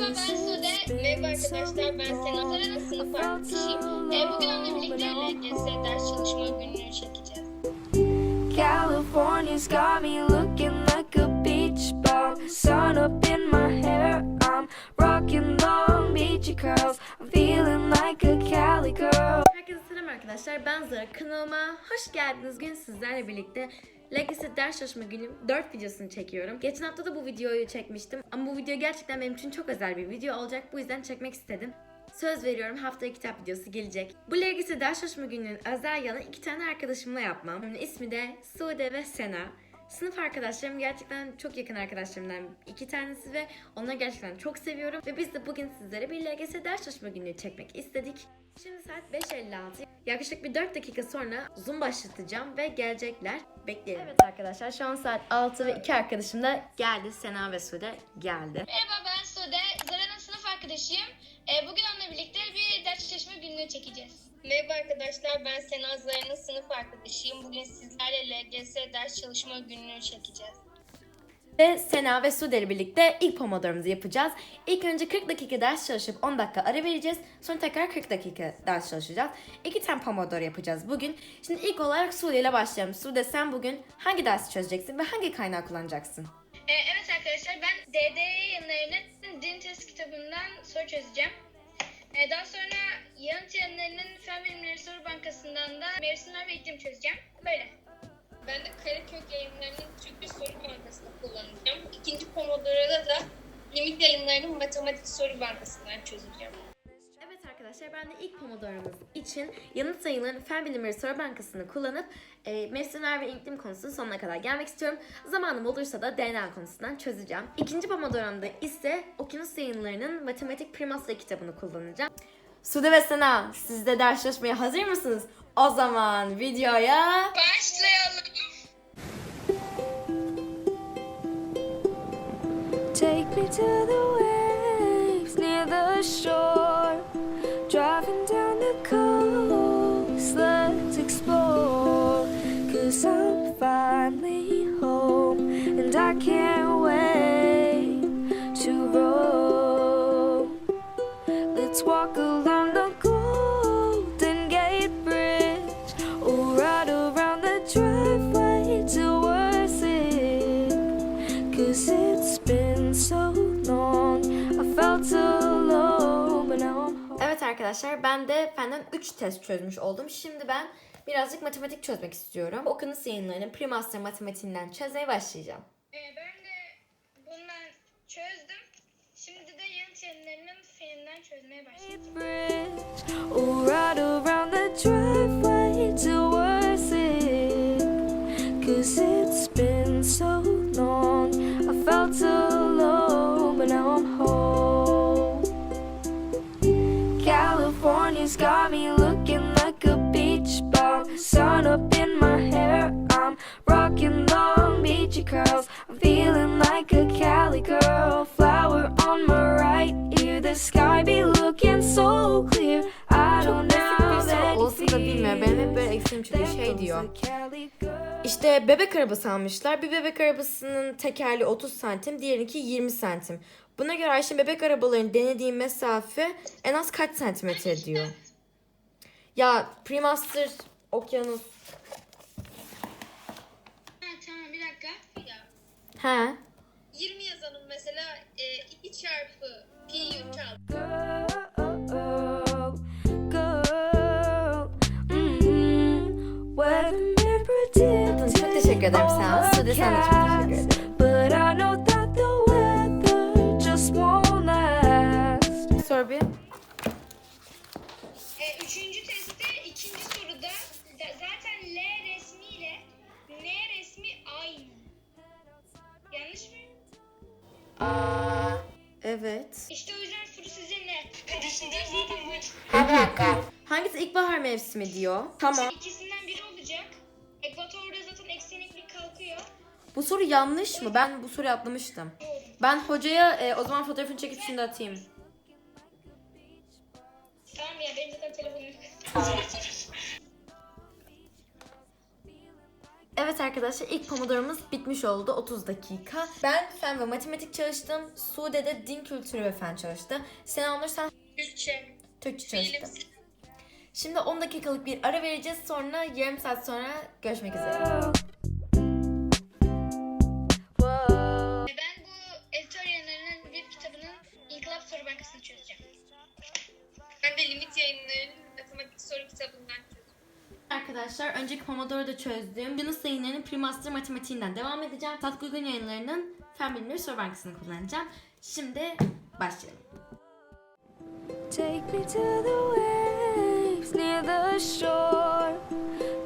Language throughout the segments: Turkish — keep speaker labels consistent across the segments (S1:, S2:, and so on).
S1: Merhaba arkadaşlar ben Sena. Sarı'nın sınıf arkadaşıyım. Ee, bugün onunla birlikte LGS ders çalışma gününü çekeceğiz.
S2: California's got me looking like a beach ball. Sun up in my hair, I'm rocking long beachy curls. I'm feeling like a Cali girl.
S3: Selam arkadaşlar. Ben Zara. Kanalıma hoş geldiniz. Bugün sizlerle birlikte Legacy ders çalışma günüm 4 videosunu çekiyorum. Geçen hafta da bu videoyu çekmiştim. Ama bu video gerçekten benim için çok özel bir video olacak. Bu yüzden çekmek istedim. Söz veriyorum haftaya kitap videosu gelecek. Bu Legacy ders çalışma gününün özel yanı iki tane arkadaşımla yapmam. İsmi de Sude ve Sena. Sınıf arkadaşlarım gerçekten çok yakın arkadaşlarımdan iki tanesi ve onları gerçekten çok seviyorum. Ve biz de bugün sizlere bir LGS ders çalışma günü çekmek istedik. Şimdi saat 5.56. Yaklaşık bir 4 dakika sonra Zoom başlatacağım ve gelecekler. Bekleyelim. Evet arkadaşlar şu an saat 6 ve iki arkadaşım da geldi. Sena ve Sude geldi.
S1: Merhaba ben Sude. Zara'nın sınıf arkadaşıyım. Ee, bugün onunla birlikte bir ders çalışma gününü çekeceğiz. Merhaba arkadaşlar ben Sena Zara'nın sınıf arkadaşıyım. Bugün sizlerle LGS ders çalışma gününü çekeceğiz.
S3: Ve Sena ve Sude ile birlikte ilk pomodoromuzu yapacağız. İlk önce 40 dakika ders çalışıp 10 dakika ara vereceğiz. Sonra tekrar 40 dakika ders çalışacağız. İki tane pomodoro yapacağız bugün. Şimdi ilk olarak Sude ile başlayalım. Sude sen bugün hangi dersi çözeceksin ve hangi kaynağı kullanacaksın?
S1: Ee, evet arkadaşlar ben DD yayınlarının din test kitabından soru çözeceğim. Ee, daha sonra yanıt yayınlarının fen bilimleri soru bankasından da mevsimler ve iklim çözeceğim. Böyle. Limit yayınlarının matematik soru bankasından çözeceğim.
S3: Evet arkadaşlar ben de ilk pomodoromuz için yanıt sayıların fen bilimleri soru bankasını kullanıp e, mevsimler ve iklim konusunu sonuna kadar gelmek istiyorum. Zamanım olursa da DNA konusundan çözeceğim. İkinci pomodoromda ise okyanus yayınlarının matematik primasya kitabını kullanacağım. Sude ve Sena siz de ders çalışmaya hazır mısınız? O zaman videoya
S1: Başlayalım.
S2: Take me to the waves near the shore. Driving down the coast, let's explore. Cause I'm finally home and I can't wait to roam. Let's walk along
S3: Evet arkadaşlar ben de fenden 3 test çözmüş oldum. Şimdi ben birazcık matematik çözmek istiyorum. Okyanus yayınlarının primasya matematiğinden çözmeye başlayacağım.
S1: Ee, ben de bundan çözdüm. Şimdi de yanıt yayınlarının feninden çözmeye başlayacağım.
S2: California's got me looking like a beach ball. Sun up in my hair, I'm rocking long beachy curls. I'm feeling like a Cali girl. Flower on my right ear, the sky be looking so clear. I don't have
S3: olsa da bilmiyorum. Benim hep böyle eksiğim çünkü şey diyor. İşte bebek arabası almışlar. Bir bebek arabasının tekerleği 30 santim, diğerinki 20 santim. Buna göre Ayşe bebek arabalarının denediği mesafe en az kaç santimetre diyor. Ya Primaster Okyanus.
S1: Ha, tamam bir dakika.
S3: He.
S1: 20 yazalım mesela e, 2 çarpı pi çarpı.
S3: Çok teşekkür ederim Seha. Sude sen de çok teşekkür ederim. Sor bir.
S1: E, üçüncü testte ikinci soruda da- zaten L resmi ile N resmi aynı. Yanlış mı?
S3: Aa, evet.
S1: İşte o yüzden soru size ne? Karışınca zaten bu.
S3: Hangisi ilkbahar mevsimi diyor? Tamam.
S1: İkisinden biri olacak. Ekvatorda zaten eksenliklik kalkıyor.
S3: Bu soru yanlış mı? Ben bu soruyu atlamıştım. Ben hocaya e, o zaman fotoğrafını çekip şimdi atayım. Evet arkadaşlar ilk pomodoromuz bitmiş oldu 30 dakika. Ben fen ve matematik çalıştım. Sude de din kültürü ve fen çalıştı. Sen Onur sen
S1: Türkçe.
S3: Türkçe çalıştın. Şimdi 10 dakikalık bir ara vereceğiz. Sonra yarım saat sonra görüşmek üzere.
S1: Ben bu editör yayınlarının bir kitabının İnkılap Soru Bankası'nı çözeceğim.
S4: Ben de limit yayınlarının matematik soru kitabından çözdüm.
S3: Arkadaşlar önceki Pomodoro'da çözdüğüm Yunus yayınlarının Primaster matematiğinden devam edeceğim. Tatlı Uygun yayınlarının Fen Bilimleri Soru Bankası'nı kullanacağım. Şimdi başlayalım.
S2: Take me to the waves near the shore.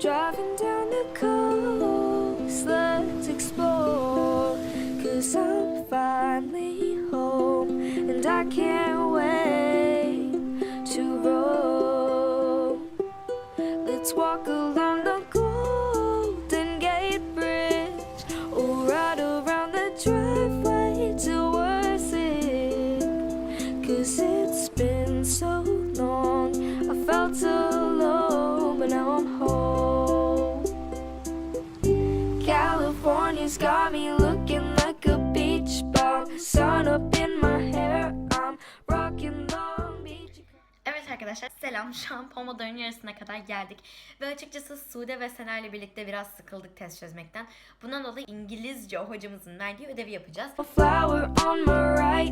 S2: Driving down the coast, let's explore. Cause I'm finally home, and I can't I
S3: arkadaşlar selam. Şu an Pomodoro'nun yarısına kadar geldik. Ve açıkçası Sude ve Sena ile birlikte biraz sıkıldık test çözmekten. Bundan dolayı İngilizce hocamızın verdiği ödevi yapacağız.
S2: A flower on my right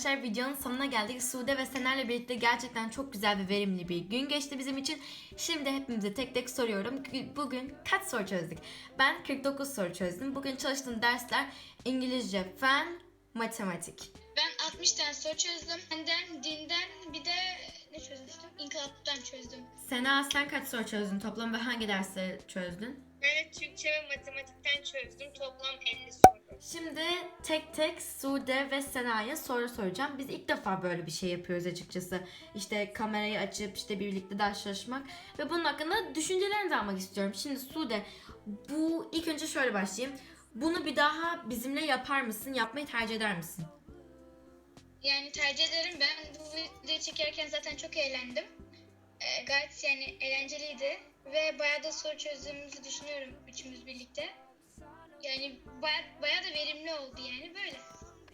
S3: arkadaşlar videonun sonuna geldik. Sude ve Sena ile birlikte gerçekten çok güzel ve verimli bir gün geçti bizim için. Şimdi hepimize tek tek soruyorum. Bugün kaç soru çözdük? Ben 49 soru çözdüm. Bugün çalıştığım dersler İngilizce, fen, matematik.
S1: Ben 60 tane soru çözdüm. Benden, dinden bir de ne çözmüştüm? İnkılaptan çözdüm.
S3: Sena sen kaç soru çözdün toplam ve hangi dersleri çözdün?
S4: Ben de Türkçe ve matematikten çözdüm. Toplam 50 soru.
S3: Şimdi tek tek Sude ve Sena'ya soru soracağım. Biz ilk defa böyle bir şey yapıyoruz açıkçası. İşte kamerayı açıp işte birlikte ders çalışmak ve bunun hakkında düşüncelerini de almak istiyorum. Şimdi Sude bu ilk önce şöyle başlayayım. Bunu bir daha bizimle yapar mısın? Yapmayı tercih eder misin?
S1: Yani tercih ederim. Ben bu videoyu çekerken zaten çok eğlendim. Ee, gayet yani eğlenceliydi. Ve bayağı da soru çözdüğümüzü düşünüyorum üçümüz birlikte. Yani bayağı, bayağı da verimli oldu yani böyle.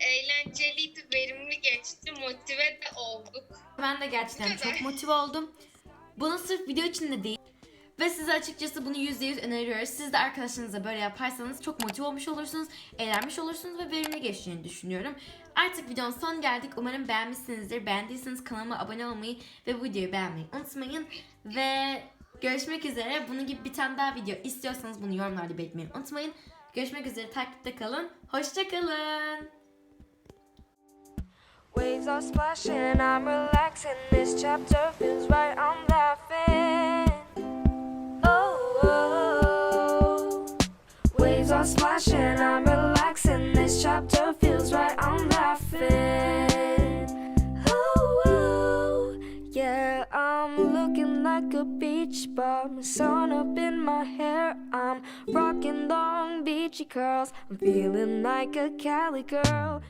S4: Eğlenceliydi, verimli geçti, motive de olduk.
S3: Ben de gerçekten çok motive oldum. Bunu sırf video için de değil. Ve size açıkçası bunu %100 öneriyoruz. Siz de arkadaşlarınıza böyle yaparsanız çok motive olmuş olursunuz, eğlenmiş olursunuz ve verimli geçtiğini düşünüyorum. Artık videonun son geldik. Umarım beğenmişsinizdir. Beğendiyseniz kanalıma abone olmayı ve bu videoyu beğenmeyi unutmayın. Ve görüşmek üzere. Bunun gibi bir tane daha video istiyorsanız bunu yorumlarda belirtmeyi unutmayın. Görüşmek üzere. Takipte kalın. Hoşçakalın.
S2: Waves are splashing, I'm relaxing. This chapter feels right, I'm laughing. Oh, oh. waves are splashing, I'm relaxing. This chapter feels right, I'm laughing. A beach bum. Sun up in my hair, I'm rocking long beachy curls. I'm feeling like a Cali girl.